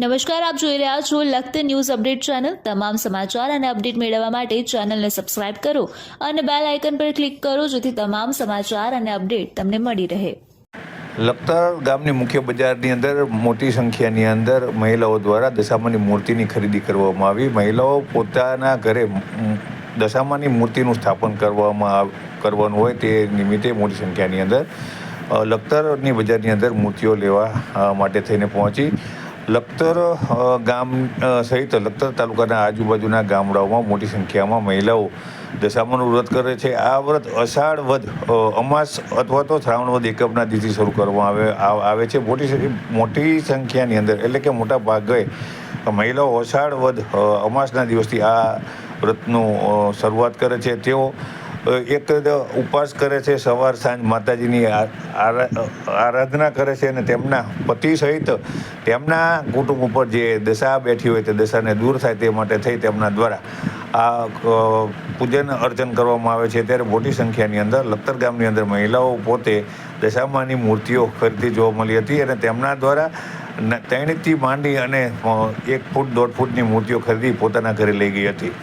નમસ્કાર, આપ જોઈ રહ્યા છો લખત ન્યૂઝ અપડેટ ચેનલ. તમામ સમાચાર અને અપડેટ મેળવવા માટે ચેનલને સબસ્ક્રાઇબ કરો અને બેલ આઇકન પર ક્લિક કરો જેથી તમામ સમાચાર અને અપડેટ તમને મળી રહે. લખતર ગામની મુખ્ય બજારની અંદર, મોટી સંખ્યાની અંદર મહિલાઓ દ્વારા દશામાની મૂર્તિની ખરીદી કરવામાં આવી. મહિલાઓ પોતાના ઘરે દશામાની મૂર્તિનું સ્થાપન કરવામાં કરવાનું હોય તે નિમિત્તે મોટી સંખ્યાની અંદર લખતરની બજારની અંદર મૂર્તિઓ લેવા માટે થઈને પહોંચી. લખતર ગામ સહિત લખતર તાલુકાના આજુબાજુના ગામડાઓમાં મોટી સંખ્યામાં મહિલાઓ દશામાનું વ્રત કરે છે. આ વ્રત અષાઢ વધ અમાસ અથવા તો શ્રાવણ વધ એકમના દિવસથી શરૂ કરવામાં આવે આવે છે. મોટી મોટી સંખ્યાની અંદર, એટલે કે મોટા ભાગે મહિલાઓ અષાઢ વધ અમાસના દિવસથી આ વ્રતનું શરૂઆત કરે છે. તેઓ એક ઉપવાસ કરે છે, સવાર, સાંજ માતાજીની આરા- આરાધના કરે છે અને તેમના પતિ સહિત તેમના કુટુંબ ઉપર જે દશા બેઠી હોય તે દશાને દૂર થાય તે માટે થઈ તેમના દ્વારા આ પૂજન અર્ચન કરવામાં આવે છે. ત્યારે મોટી સંખ્યાની અંદર લખતર ગામની અંદર મહિલાઓ પોતે દશામાની મૂર્તિઓ ખરીદી જોવા મળી હતી અને તેમના દ્વારા ત્રણથી માંડી અને એક ફૂટ, દોઢ ફૂટની મૂર્તિઓ ખરીદી પોતાના ઘરે લઈ ગઈ હતી.